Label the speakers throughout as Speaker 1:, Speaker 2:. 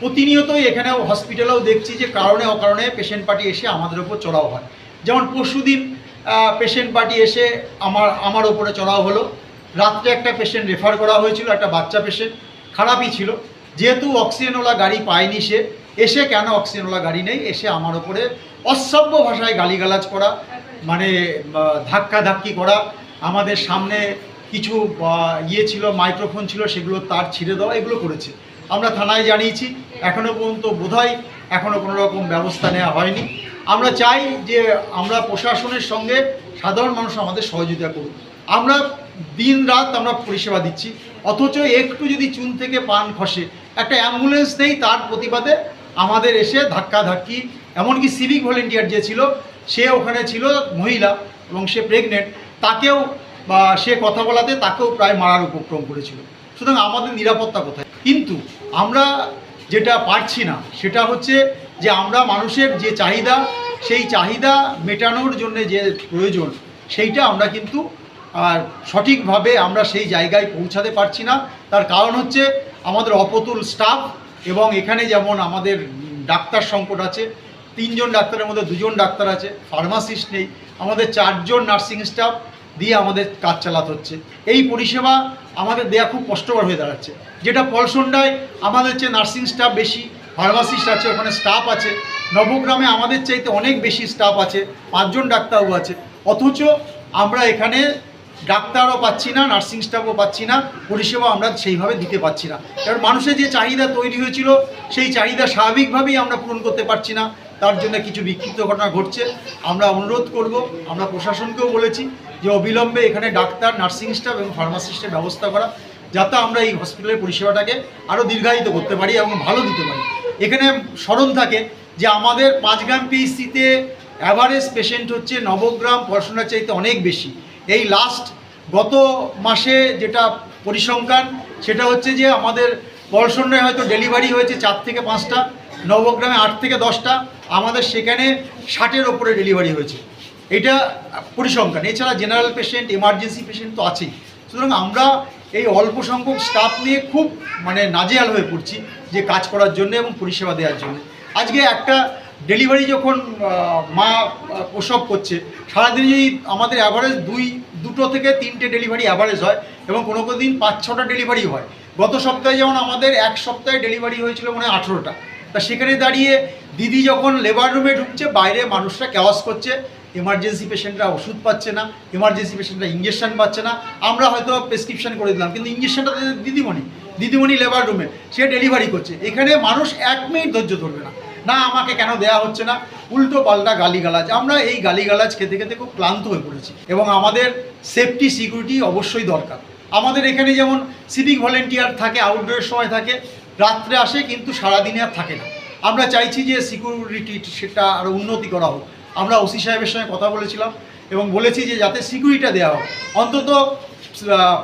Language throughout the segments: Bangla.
Speaker 1: প্রতিনিয়তই এখানেও হসপিটালেও দেখছি যে কারণে অকারণে পেশেন্ট পার্টি এসে আমাদের ওপর চড়াও হয়। যেমন পরশুদিন পেশেন্ট পার্টি এসে আমার আমার ওপরে চড়াও হলো। রাত্রে একটা পেশেন্ট রেফার করা হয়েছিল, একটা বাচ্চা পেশেন্ট খারাপই ছিল। যেহেতু অক্সিজেনওয়ালা গাড়ি পায়নি সে, এসে কেন অক্সিজেনওয়ালা গাড়ি নেই? এসে আমার ওপরে অসভ্য ভাষায় গালিগালাজ করা মানে ধাক্কা ধাক্কি করা। আমাদের সামনে কিছু ইয়ে ছিল মাইক্রোফোন ছিল, সেগুলো তার ছিঁড়ে দেওয়া, এগুলো করেছে। আমরা থানায় জানিয়েছি এখনও পর্যন্ত বোধহয় এখনও কোনো রকম ব্যবস্থা নেওয়া হয়নি। আমরা চাই যে আমরা প্রশাসনের সঙ্গে সাধারণ মানুষ আমাদের সহযোগিতা করুন আমরা দিন রাত আমরা পরিষেবা দিচ্ছি, অথচ একটু যদি চুন থেকে পান খসে, একটা অ্যাম্বুলেন্স নেই, তার প্রতিবাদে আমাদের এসে ধাক্কা ধাক্কি এমনকি সিভিক ভলেন্টিয়ার যে ছিল, সে ওখানে ছিল মহিলা এবং সে প্রেগনেন্ট, তাকেও বা সে কথা বলাতে তাকেও প্রায় মারার উপক্রম করেছিল। সুতরাং আমাদের নিরাপত্তা কোথায়? কিন্তু আমরা যেটা পারছি না, সেটা হচ্ছে যে আমরা মানুষের যে চাহিদা, সেই চাহিদা মেটানোর জন্য যে প্রয়োজন, সেইটা আমরা কিন্তু আর সঠিকভাবে আমরা সেই জায়গায় পৌঁছাতে পারছি না। তার কারণ হচ্ছে আমাদের অপতুল স্টাফ এবং এখানে যেমন আমাদের ডাক্তার সংকট আছে, তিনজন ডাক্তারের মধ্যে দুজন ডাক্তার আছে ফার্মাসিস্ট নেই, আমাদের চারজন নার্সিং স্টাফ দিয়ে আমাদের কাজ চালাতে হচ্ছে। এই পরিষেবা আমাদের দেয়া খুব কষ্টকর হয়ে দাঁড়াচ্ছে। যেটা পলসন্ডায় আমাদের চেয়ে নার্সিং স্টাফ বেশি, ফার্মাসিস্ট আছে, ওখানে স্টাফ আছে, নবগ্রামে আমাদের চাইতে অনেক বেশি স্টাফ আছে, পাঁচজন ডাক্তারও আছে। অথচ আমরা এখানে ডাক্তারও পাচ্ছি না, নার্সিং স্টাফও পাচ্ছি না, পরিষেবা আমরা সেইভাবে দিতে পারছি না। কারণ মানুষের যে চাহিদা তৈরি হয়েছিল, সেই চাহিদা স্বাভাবিকভাবেই আমরা পূরণ করতে পারছি না। তার জন্য কিছু বিক্ষিপ্ত ঘটনা ঘটছে। আমরা অনুরোধ করব, আমরা প্রশাসনকেও বলেছি যে অবিলম্বে এখানে ডাক্তার, নার্সিং স্টাফ এবং ফার্মাসিস্টের ব্যবস্থা করা, যাতে আমরা এই হসপিটালের পরিষেবাটাকে আরও দীর্ঘায়িত করতে পারি এবং ভালো দিতে পারি। এখানে স্মরণ থাকে যে আমাদের পাঁচ পাঁচগ্রাম পিএইচসিতে অ্যাভারেজ পেশেন্ট হচ্ছে নবগ্রাম, পড়াশোনার চাইতে অনেক বেশি। এই লাস্ট গত মাসে যেটা পরিসংখ্যান, সেটা হচ্ছে যে আমাদের পড়াশোনায় হয়তো ডেলিভারি হয়েছে চার থেকে পাঁচটা, নবগ্রামে আট থেকে দশটা আমাদের সেখানে ষাটের ওপরে ডেলিভারি হয়েছে। এটা পরিসংখ্যান। এছাড়া জেনারেল পেশেন্ট এমার্জেন্সি পেশেন্ট তো আছেই। সুতরাং আমরা এই অল্প সংখ্যক স্টাফ নিয়ে খুব মানে নাজেহাল হয়ে পড়ছি যে কাজ করার জন্য এবং পরিষেবা দেওয়ার জন্য। আজকে একটা ডেলিভারি যখন মা প্রসব করছে, সারাদিনে যদি আমাদের অ্যাভারেজ দুই, দুটো থেকে তিনটে ডেলিভারি অ্যাভারেজ হয় এবং কোনো কোনো দিন পাঁচ, ছটা ডেলিভারি হয়। গত সপ্তাহে যেমন আমাদের এক সপ্তাহে ডেলিভারি হয়েছিল মানে আঠেরোটা। তা সেখানে দাঁড়িয়ে দিদি যখন লেবার রুমে ঢুকছে, বাইরে মানুষরা ক্যাওয়াস করছে। এমার্জেন্সি পেশেন্টরা ওষুধ পাচ্ছে না এমার্জেন্সি পেশেন্টরা ইঞ্জেকশান পাচ্ছে না। আমরা হয়তো প্রেসক্রিপশন করে দিলাম, কিন্তু ইঞ্জেকশানটা দিদিমণি দিদিমণি লেবার রুমে সে ডেলিভারি করছে। এখানে মানুষ এক মিনিট ধৈর্য ধরবে না। না, আমাকে কেন দেয়া হচ্ছে না? উল্টো পাল্টা গালিগালাজ। আমরা এই গালিগালাজ খেতে খেতে খুব ক্লান্ত হয়ে পড়েছি। এবং আমাদের সেফটি সিকিউরিটি অবশ্যই দরকার। আমাদের এখানে যেমন সিভিক ভলেন্টিয়ার থাকে আউটডোরের সময় থাকে রাত্রে আসে কিন্তু সারাদিনে আর থাকে না। আমরা চাইছি যে সিকিউরিটি সেটা আরও উন্নতি করা হোক। আমরা ওসি সাহেবের সঙ্গে কথা বলেছিলাম এবং বলেছি যে যাতে সিকিউরিটিটা দেওয়া হোক। অন্তত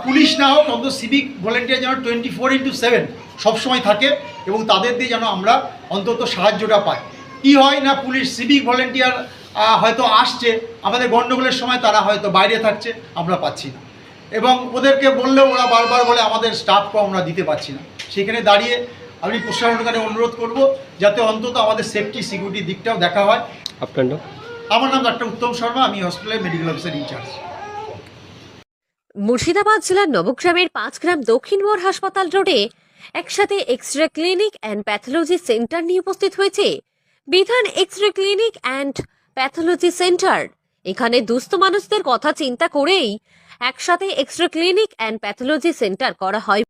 Speaker 1: পুলিশ না হোক, অন্তত সিভিক ভলেন্টিয়ার যেন টোয়েন্টি ফোর ইন্টু সেভেন সবসময় থাকে এবং তাদের দিয়ে যেন আমরা অন্তত সাহায্যটা পাই। কী হয় না পুলিশ সিভিক ভলেন্টিয়ার হয়তো আসছে, আমাদের গণ্ডগোলের সময় তারা হয়তো বাইরে থাকছে, আমরা পাচ্ছি না। এবং ওদেরকে বললেও ওরা বারবার বলে আমাদের স্টাফকে আমরা দিতে পারছি না। সেখানে দাঁড়িয়ে আমি প্রশাসনের কাছে অনুরোধ করব যাতে অন্তত আমাদের সেফটি সিকিউরিটি দিকটাও দেখা হয়।
Speaker 2: আপনার নাম?
Speaker 1: আমার নাম ডাক্তার উত্তম শর্মা আমি হসপিটালের মেডিকেল অফিসার ইনচার্জ
Speaker 3: মুর্শিদাবাদ জেলার নবগ্রামের পাঁচ গ্রাম দক্ষিণ মোড় হাসপাতাল রোডে একসাথে X ray clinic and pathology centre নিয়ে উপস্থিত হয়েছে বিধান X ray clinic and pathology centre এখানে দুস্থ মানুষদের কথা চিন্তা করেই একসাথে X ray clinic and pathology centre করা হয়।